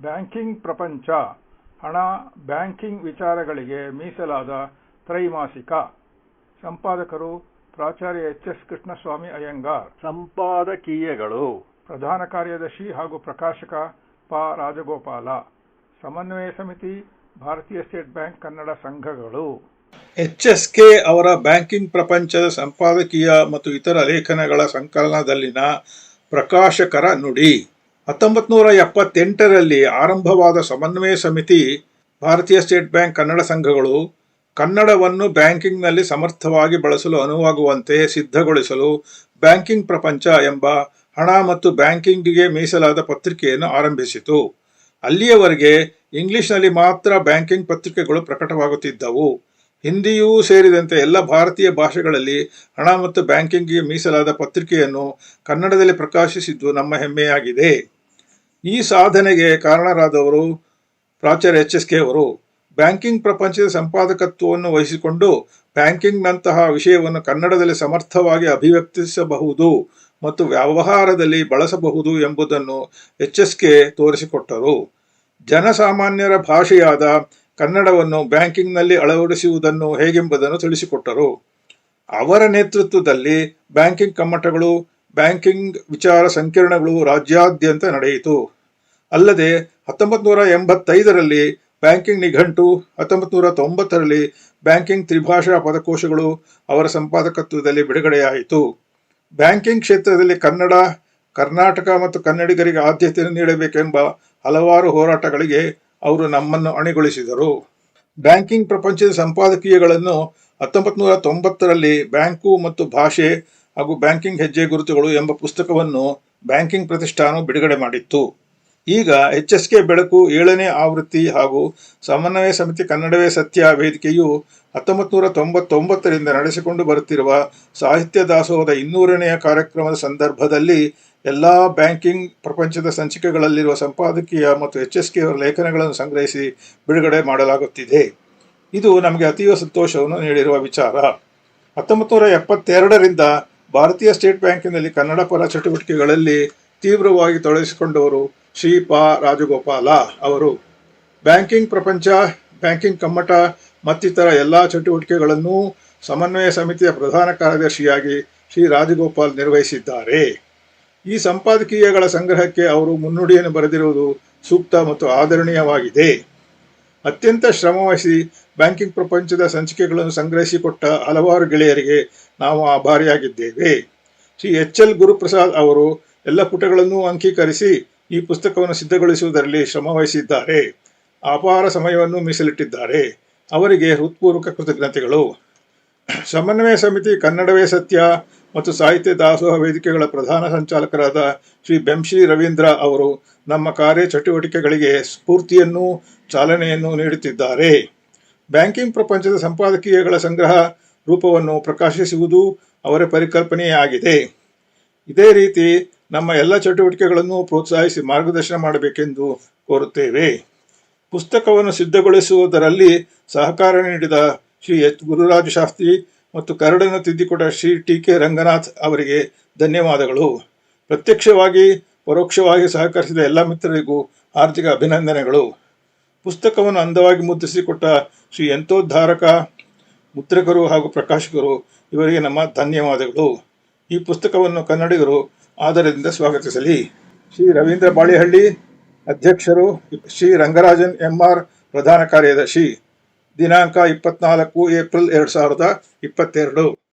Banking ಪ್ರಪಂಚ. ಹಣ banking ವಿಚಾರಗಳಿಗೆ ಮೀಸಲಾದ ತ್ರೈಮಾಸಿಕ. ಸಂಪಾದಕರು ಪ್ರಾಚಾರ್ಯ ಎಚ್ ಎಸ್ ಕೃಷ್ಣಸ್ವಾಮಿ ಅಯ್ಯಂಗಾರ್. ಸಂಪಾದಕೀಯಗಳು. ಪ್ರಧಾನ ಕಾರ್ಯದರ್ಶಿ ಹಾಗೂ ಪ್ರಕಾಶಕ ಪ ರಾಜಗೋಪಾಲ. ಸಮನ್ವಯ ಸಮಿತಿ ಭಾರತೀಯ ಸ್ಟೇಟ್ ಬ್ಯಾಂಕ್ ಕನ್ನಡ ಸಂಘಗಳು. ಎಚ್ ಎಸ್ ಕೆ ಅವರ ಬ್ಯಾಂಕಿಂಗ್ ಪ್ರಪಂಚದ ಸಂಪಾದಕೀಯ ಮತ್ತು ಇತರ ಲೇಖನಗಳ ಸಂಕಲನದಲ್ಲಿನ ಪ್ರಕಾಶಕರ ನುಡಿ. ಹತ್ತೊಂಬತ್ತು ನೂರ ಎಪ್ಪತ್ತೆಂಟರಲ್ಲಿ ಆರಂಭವಾದ ಸಮನ್ವಯ ಸಮಿತಿ, ಭಾರತೀಯ ಸ್ಟೇಟ್ ಬ್ಯಾಂಕ್ ಕನ್ನಡ ಸಂಘಗಳು ಕನ್ನಡವನ್ನು ಬ್ಯಾಂಕಿಂಗ್ನಲ್ಲಿ ಸಮರ್ಥವಾಗಿ ಬಳಸಲು ಅನುವಾಗುವಂತೆ ಸಿದ್ಧಗೊಳಿಸಲು ಬ್ಯಾಂಕಿಂಗ್ ಪ್ರಪಂಚ ಎಂಬ ಹಣ ಮತ್ತು ಬ್ಯಾಂಕಿಂಗ್ಗೆ ಮೀಸಲಾದ ಪತ್ರಿಕೆಯನ್ನು ಆರಂಭಿಸಿತು. ಅಲ್ಲಿಯವರೆಗೆ ಇಂಗ್ಲಿಷ್ನಲ್ಲಿ ಮಾತ್ರ ಬ್ಯಾಂಕಿಂಗ್ ಪತ್ರಿಕೆಗಳು ಪ್ರಕಟವಾಗುತ್ತಿದ್ದವು. ಹಿಂದಿಯೂ ಸೇರಿದಂತೆ ಎಲ್ಲ ಭಾರತೀಯ ಭಾಷೆಗಳಲ್ಲಿ ಹಣ ಮತ್ತು ಬ್ಯಾಂಕಿಂಗ್ಗೆ ಮೀಸಲಾದ ಪತ್ರಿಕೆಯನ್ನು ಕನ್ನಡದಲ್ಲಿ ಪ್ರಕಾಶಿಸಿದ್ದು ನಮ್ಮ ಹೆಮ್ಮೆಯಾಗಿದೆ. ಈ ಸಾಧನೆಗೆ ಕಾರಣರಾದವರು ಪ್ರಾಚಾರ್ಯ ಎಚ್ ಎಸ್ ಕೆ ಅವರು. ಬ್ಯಾಂಕಿಂಗ್ ಪ್ರಪಂಚದ ಸಂಪಾದಕತ್ವವನ್ನು ವಹಿಸಿಕೊಂಡು ಬ್ಯಾಂಕಿಂಗ್ನಂತಹ ವಿಷಯವನ್ನು ಕನ್ನಡದಲ್ಲಿ ಸಮರ್ಥವಾಗಿ ಅಭಿವ್ಯಕ್ತಿಸಬಹುದು ಮತ್ತು ವ್ಯವಹಾರದಲ್ಲಿ ಬಳಸಬಹುದು ಎಂಬುದನ್ನು ಎಚ್ ಎಸ್ ಕೆ ತೋರಿಸಿಕೊಟ್ಟರು. ಜನಸಾಮಾನ್ಯರ ಭಾಷೆಯಾದ ಕನ್ನಡವನ್ನು ಬ್ಯಾಂಕಿಂಗ್ನಲ್ಲಿ ಅಳವಡಿಸುವುದನ್ನು ಹೇಗೆಂಬುದನ್ನು ತಿಳಿಸಿಕೊಟ್ಟರು. ಅವರ ನೇತೃತ್ವದಲ್ಲಿ ಬ್ಯಾಂಕಿಂಗ್ ಕಮ್ಮಟಗಳು ಬ್ಯಾಂಕಿಂಗ್ ವಿಚಾರ ಸಂಕಿರಣಗಳು ರಾಜ್ಯಾದ್ಯಂತ ನಡೆಯಿತು. ಅಲ್ಲದೆ ಹತ್ತೊಂಬತ್ತು ನೂರ ಎಂಬತ್ತೈದರಲ್ಲಿ ಬ್ಯಾಂಕಿಂಗ್ ನಿಘಂಟು ಹತ್ತೊಂಬತ್ತು ನೂರ ತೊಂಬತ್ತರಲ್ಲಿ ಬ್ಯಾಂಕಿಂಗ್ ತ್ರಿಭಾಷಾ ಪದಕೋಶಗಳು ಅವರ ಸಂಪಾದಕತ್ವದಲ್ಲಿ ಬಿಡುಗಡೆಯಾಯಿತು. ಬ್ಯಾಂಕಿಂಗ್ ಕ್ಷೇತ್ರದಲ್ಲಿ ಕನ್ನಡ, ಕರ್ನಾಟಕ ಮತ್ತು ಕನ್ನಡಿಗರಿಗೆ ಆದ್ಯತೆಯನ್ನು ನೀಡಬೇಕೆಂಬ ಹಲವಾರು ಹೋರಾಟಗಳಿಗೆ ಅವರು ನಮ್ಮನ್ನು ಅಣಿಗೊಳಿಸಿದರು. ಬ್ಯಾಂಕಿಂಗ್ ಪ್ರಪಂಚದ ಸಂಪಾದಕೀಯಗಳನ್ನು ಹತ್ತೊಂಬತ್ತು ನೂರ ತೊಂಬತ್ತರಲ್ಲಿ ಬ್ಯಾಂಕು ಮತ್ತು ಭಾಷೆ ಹಾಗೂ ಬ್ಯಾಂಕಿಂಗ್ ಹೆಜ್ಜೆ ಗುರುತುಗಳು ಎಂಬ ಪುಸ್ತಕವನ್ನು ಬ್ಯಾಂಕಿಂಗ್ ಪ್ರತಿಷ್ಠಾನ ಬಿಡುಗಡೆ ಮಾಡಿತ್ತು. ಈಗ ಎಚ್ ಎಸ್ ಕೆ ಬೆಳಕು ಏಳನೇ ಆವೃತ್ತಿ ಹಾಗೂ ಸಮನ್ವಯ ಸಮಿತಿ ಕನ್ನಡವೇ ಸತ್ಯ ವೇದಿಕೆಯು ಹತ್ತೊಂಬತ್ತು ನೂರ ತೊಂಬತ್ತೊಂಬತ್ತರಿಂದ ನಡೆಸಿಕೊಂಡು ಬರುತ್ತಿರುವ ಸಾಹಿತ್ಯ ದಾಸೋಹದ ಇನ್ನೂರನೆಯ ಕಾರ್ಯಕ್ರಮದ ಸಂದರ್ಭದಲ್ಲಿ ಎಲ್ಲ ಬ್ಯಾಂಕಿಂಗ್ ಪ್ರಪಂಚದ ಸಂಚಿಕೆಗಳಲ್ಲಿರುವ ಸಂಪಾದಕೀಯ ಮತ್ತು ಎಚ್ ಎಸ್ ಕೆ ಅವರ ಲೇಖನಗಳನ್ನು ಸಂಗ್ರಹಿಸಿ ಬಿಡುಗಡೆ ಮಾಡಲಾಗುತ್ತಿದೆ. ಇದು ನಮಗೆ ಅತೀವ ಸಂತೋಷವನ್ನು ನೀಡಿರುವ ವಿಚಾರ. ಹತ್ತೊಂಬತ್ತು ನೂರ ಎಪ್ಪತ್ತೆರಡರಿಂದ ಭಾರತೀಯ ಸ್ಟೇಟ್ ಬ್ಯಾಂಕಿನಲ್ಲಿ ಕನ್ನಡ ಪರ ಚಟುವಟಿಕೆಗಳಲ್ಲಿ ತೀವ್ರವಾಗಿ ತೊಡಗಿಸಿಕೊಂಡವರು ಶ್ರೀ ಪಾ ರಾಜಗೋಪಾಲ ಅವರು. ಬ್ಯಾಂಕಿಂಗ್ ಪ್ರಪಂಚ, ಬ್ಯಾಂಕಿಂಗ್ ಕಮ್ಮಟ, ಮತ್ತಿತರ ಎಲ್ಲ ಚಟುವಟಿಕೆಗಳನ್ನು ಸಮನ್ವಯ ಸಮಿತಿಯ ಪ್ರಧಾನ ಕಾರ್ಯದರ್ಶಿಯಾಗಿ ಶ್ರೀ ರಾಜಗೋಪಾಲ್ ನಿರ್ವಹಿಸಿದ್ದಾರೆ. ಈ ಸಂಪಾದಕೀಯಗಳ ಸಂಗ್ರಹಕ್ಕೆ ಅವರು ಮುನ್ನುಡಿಯನ್ನು ಬರೆದಿರುವುದು ಸೂಕ್ತ ಮತ್ತು ಆದರಣೀಯವಾಗಿದೆ. ಅತ್ಯಂತ ಶ್ರಮವಹಿಸಿ ಬ್ಯಾಂಕಿಂಗ್ ಪ್ರಪಂಚದ ಸಂಚಿಕೆಗಳನ್ನು ಸಂಗ್ರಹಿಸಿಕೊಟ್ಟ ಹಲವಾರು ಗೆಳೆಯರಿಗೆ ನಾವು ಆಭಾರಿಯಾಗಿದ್ದೇವೆ. ಶ್ರೀ ಎಚ್ ಎಲ್ ಗುರುಪ್ರಸಾದ್ ಅವರು ಎಲ್ಲ ಪುಟಗಳನ್ನು ಅಂಕೀಕರಿಸಿ ಈ ಪುಸ್ತಕವನ್ನು ಸಿದ್ಧಗೊಳಿಸುವುದರಲ್ಲಿ ಶ್ರಮವಹಿಸಿದ್ದಾರೆ. ಅಪಾರ ಸಮಯವನ್ನು ಮೀಸಲಿಟ್ಟಿದ್ದಾರೆ. ಅವರಿಗೆ ಹೃತ್ಪೂರ್ವಕ ಕೃತಜ್ಞತೆಗಳು. ಸಮನ್ವಯ ಸಮಿತಿ ಕನ್ನಡವೇ ಸತ್ಯ ಮತ್ತು ಸಾಹಿತ್ಯ ದಾಸೋಹ ವೇದಿಕೆಗಳ ಪ್ರಧಾನ ಸಂಚಾಲಕರಾದ ಶ್ರೀ ಬೆಂಶ್ರೀ ರವೀಂದ್ರ ಅವರು ನಮ್ಮ ಕಾರ್ಯ ಚಟುವಟಿಕೆಗಳಿಗೆ ಸ್ಫೂರ್ತಿಯನ್ನು ಚಾಲನೆಯನ್ನು ನೀಡುತ್ತಿದ್ದಾರೆ. ಬ್ಯಾಂಕಿಂಗ್ ಪ್ರಪಂಚದ ಸಂಪಾದಕೀಯಗಳ ಸಂಗ್ರಹ ರೂಪವನ್ನು ಪ್ರಕಾಶಿಸುವುದು ಅವರ ಪರಿಕಲ್ಪನೆಯಾಗಿದೆ ಇದೇ ರೀತಿ ನಮ್ಮ ಎಲ್ಲ ಚಟುವಟಿಕೆಗಳನ್ನು ಪ್ರೋತ್ಸಾಹಿಸಿ ಮಾರ್ಗದರ್ಶನ ಮಾಡಬೇಕೆಂದು ಕೋರುತ್ತೇವೆ. ಪುಸ್ತಕವನ್ನು ಸಿದ್ಧಗೊಳಿಸುವುದರಲ್ಲಿ ಸಹಕಾರ ನೀಡಿದ ಶ್ರೀ ಎಚ್ ಗುರುರಾಜ ಶಾಸ್ತ್ರಿ ಮತ್ತು ಕರಡನ್ನು ತಿದ್ದಿಕೊಟ್ಟ ಶ್ರೀ ಟಿ ಕೆ ರಂಗನಾಥ್ ಅವರಿಗೆ ಧನ್ಯವಾದಗಳು. ಪ್ರತ್ಯಕ್ಷವಾಗಿ, ಪರೋಕ್ಷವಾಗಿ ಸಹಕರಿಸಿದ ಎಲ್ಲ ಮಿತ್ರರಿಗೂ ಆರ್ಥಿಕ ಅಭಿನಂದನೆಗಳು. ಪುಸ್ತಕವನ್ನು ಅಂದವಾಗಿ ಮುದ್ರಿಸಿಕೊಟ್ಟ ಶ್ರೀ ಯಂತ್ರೋದ್ಧಾರಕ ಮುದ್ರಕರು ಹಾಗೂ ಪ್ರಕಾಶಕರು, ಇವರಿಗೆ ನಮ್ಮ ಧನ್ಯವಾದಗಳು. ಈ ಪುಸ್ತಕವನ್ನು ಕನ್ನಡಿಗರು ಆದರದಿಂದ ಸ್ವಾಗತಿಸಲಿ. ಶ್ರೀ ರವೀಂದ್ರ ಬಾಳಿಹಳ್ಳಿ ಅಧ್ಯಕ್ಷರು, ಶ್ರೀ ರಂಗರಾಜನ್ ಎಂ ಆರ್ ಪ್ರಧಾನ ಕಾರ್ಯದರ್ಶಿ ದಿನಾಂಕ ಇಪ್ಪತ್ನಾಲ್ಕು ಏಪ್ರಿಲ್ ಎರಡು ಸಾವಿರದ ಇಪ್ಪತ್ತೆರಡು.